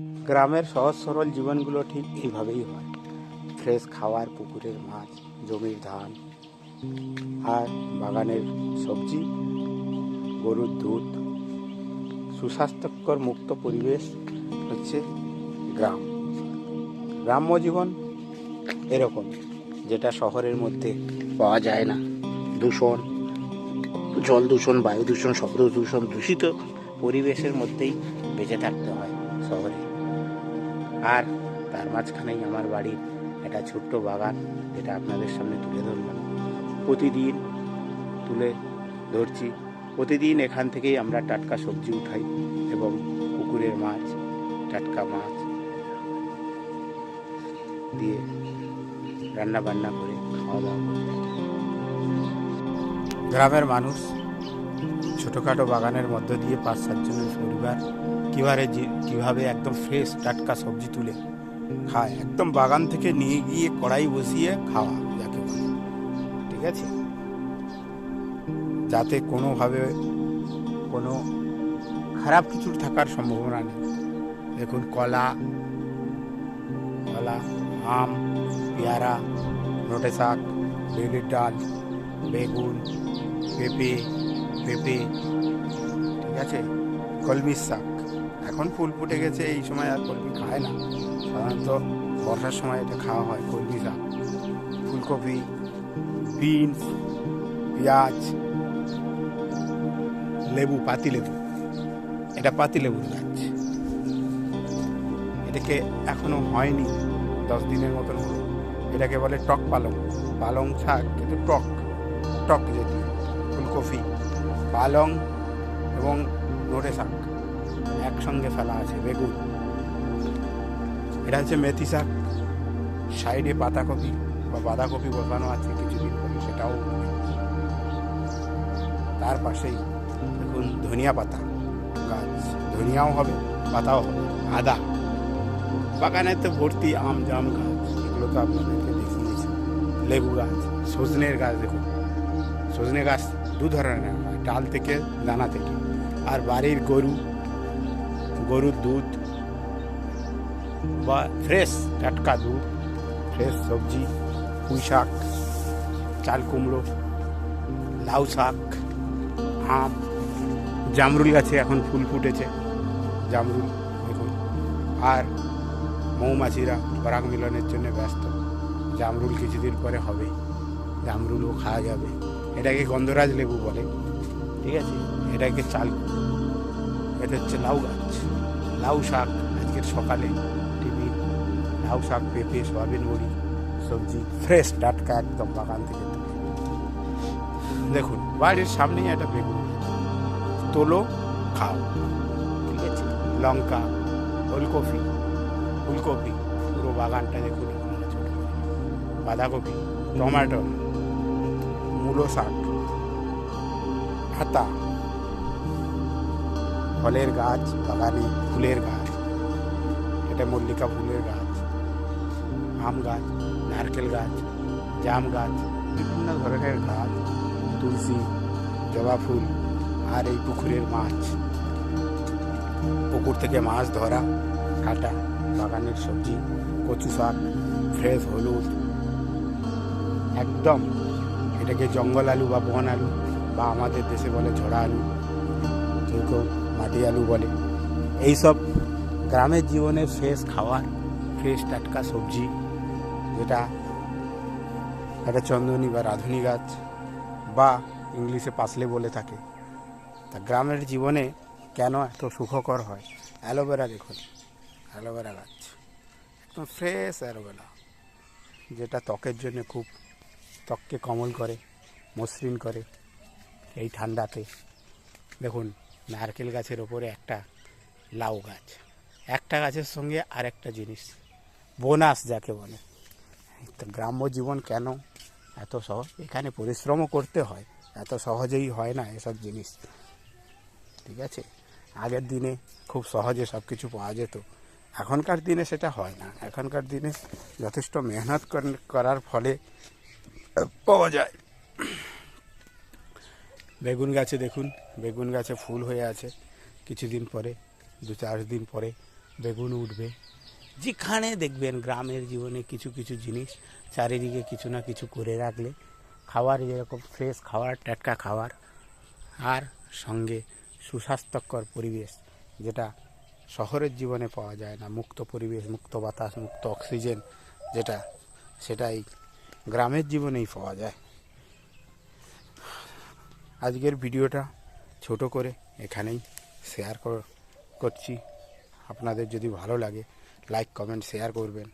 গ্রামের সহজ সরল জীবনগুলো ঠিক এইভাবেই হয়। ফ্রেশ খাওয়ার পুকুরের মাছ, জমির ধান আর বাগানের সবজি, গরুর দুধ, সুস্বাস্থ্যকর মুক্ত পরিবেশ হচ্ছে গ্রাম। গ্রাম্য জীবন এরকম, যেটা শহরের মধ্যে পাওয়া যায় না। দূষণ, জল দূষণ, বায়ু দূষণ, শব্দ দূষণ দূষিত পরিবেশের মধ্যেই বেঁচে থাকতে হয় শহরে। আর তার মাঝখানেই আমার বাড়ির একটা ছোট্ট বাগান, যেটা আপনাদের সামনে তুলে ধরলাম প্রতিদিন তুলে ধরছি। প্রতিদিন এখান থেকেই আমরা টাটকা সবজি উঠাই এবং পুকুরের মাছ, টাটকা মাছ দিয়ে রান্না বান্না করে খাওয়া দাওয়া গ্রামের মানুষ ছোটোখাটো বাগানের মধ্য দিয়ে পাঁচ সাতজনের পরিবার কীভাবে কীভাবে একদম ফ্রেশ টাটকা সবজি তুলে খায়। একদম বাগান থেকে নিয়ে গিয়ে কড়াই বসিয়ে খাওয়া যাকে বলে। ঠিক আছে? যাতে কোনোভাবে কোনো খারাপ কিছুর থাকার সম্ভাবনা নেই। দেখুন, কলা কলা, আম, পেয়ারা নোটে শাক, বেলির ডাল, বেগুন, পেঁপে পেঁপে, ঠিক আছে? কলমির শাক। এখন ফুল ফুটে গেছে, এই সময় আর কলমি খায় না। সাধারণত বর্ষার সময় এটা খাওয়া হয় কলমি শাক ফুলকপি, বিনস, পেঁয়াজ, লেবু, পাতি লেবু। এটা পাতি লেবুর গাছ। এটাকে এখনও হয়নি, দশ দিনের মতন হলো। এটাকে বলে টক পালং। পালং শাক, কিন্তু টক টক জাতীয়। ফুলকপি, পালং এবং নোটে শাক। একসঙ্গে ফেলা আছে, বেগুন। এটা হচ্ছে মেথি শাক সাইডে পাতাকপি বা বাঁধাকপি বসানো আছে কিছুদিন পরে সেটাও তার পাশেই দেখুন ধনিয়া পাতা গাছ। ধনিয়াও হবে, পাতাও হবে, আদা। বাগানে তো ভর্তি আম জাম গাছ, এগুলো তো আপনাদেরকে দেখিয়েছি। লেবু গাছ সজনের গাছ দেখুন। সজনে গাছ দু ধরনের ডাল থেকে, দানা থেকে। আর বাড়ির গরু গরুর দুধ বা ফ্রেশ টাটকা দুধ ফ্রেশ সবজি, পুঁই শাক, চাল কুমড়ো, লাউ শাক, আম, জামরুল গাছে এখন ফুল ফুটেছে, জামরুল দেখুন। আর মৌমাছিরা পরাগ মিলনের জন্য ব্যস্ত। জামরুল কিছুদিন পরে হবে, জামরুলও খাওয়া যাবে। এটাকে গন্ধরাজ লেবু বলে, ঠিক আছে? এটাকে চাল এটা হচ্ছে লাউ গাছ। লাউ শাক আজকের সকালে টিভি লাউ শাক পেঁপে, সয়াবিন বড়ি সবজি ফ্রেশ টাটকা একদম বাগান থেকে দেখুন, বাড়ির সামনেই একটা বেগুন তোলো, খাও, ঠিক আছে? লঙ্কা, ওলকপি, ফুলকপি, পুরো বাগানটা দেখুন বাঁধাকপি, টমেটো, মূলো শাক হাতা ফলের গাছ, বাগানে ফুলের গাছ, এটা মল্লিকা ফুলের গাছ, আম গাছ, নারকেল গাছ, জাম গাছ, বিভিন্ন ধরনের গাছ, তুলসী, জবা ফুল আর এই পুকুরের মাছ। পুকুর থেকে মাছ ধরা, কাটা, বাগানের সবজি, কচু শাক, ফ্রেশ হলুদ, একদম এটাকে জঙ্গল আলু বা বন আলু বা আমাদের দেশে বলে ঝোড়া আলু কেউ মাটি আলু বলে। এইসব গ্রামের জীবনে ফ্রেশ খাবার ফ্রেশ টাটকা সবজি, যেটা একটা চন্দনী বা রাঁধুনি গাছ বা ইংলিশে পাসলে বলে থাকে। তা গ্রামের জীবনে কেন এত সুখকর হয়? অ্যালোভেরা দেখুন, অ্যালোভেরা গাছ, একদম ফ্রেশ অ্যালোভেরা, যেটা ত্বকের জন্য খুব ত্বককে কমল করে, মসৃণ করে এই ঠান্ডাতে। দেখুন নারকেল গাছের ওপরে একটা লাউ গাছ। একটা গাছের সঙ্গে আরেকটা জিনিস, বোনাস যাকে বলে। তো গ্রাম্য জীবন কেন এত সহজ? এখানে পরিশ্রমও করতে হয়, এত সহজেই হয় না এসব জিনিস। ঠিক আছে? আগের দিনে খুব সহজে সব কিছু পাওয়া যেত। এখনকার দিনে সেটা হয় না। এখনকার দিনে যথেষ্ট মেহনত করার ফলে পাওয়া যায়। বেগুন গাছে দেখুন, বেগুন গাছে ফুল হয়ে আছে। কিছুদিন পরে, দু চার দিন পরে বেগুন উঠবে। যেখানে দেখবেন গ্রামের জীবনে কিছু কিছু জিনিস, চারিদিকে কিছু না কিছু করে রাখলে খাবার যেরকম ফ্রেশ খাবার টাটকা খাবার আর সঙ্গে সুস্বাস্থ্যকর পরিবেশ, যেটা শহরের জীবনে পাওয়া যায় না। মুক্ত পরিবেশ, মুক্ত বাতাস, মুক্ত অক্সিজেন যেটা, সেটাই গ্রামের জীবনেই পাওয়া যায়। আজকের ভিডিওটা ছোট করে এখানেই শেয়ার করছি। আপনাদের যদি ভালো লাগে লাইক কমেন্ট শেয়ার করবেন।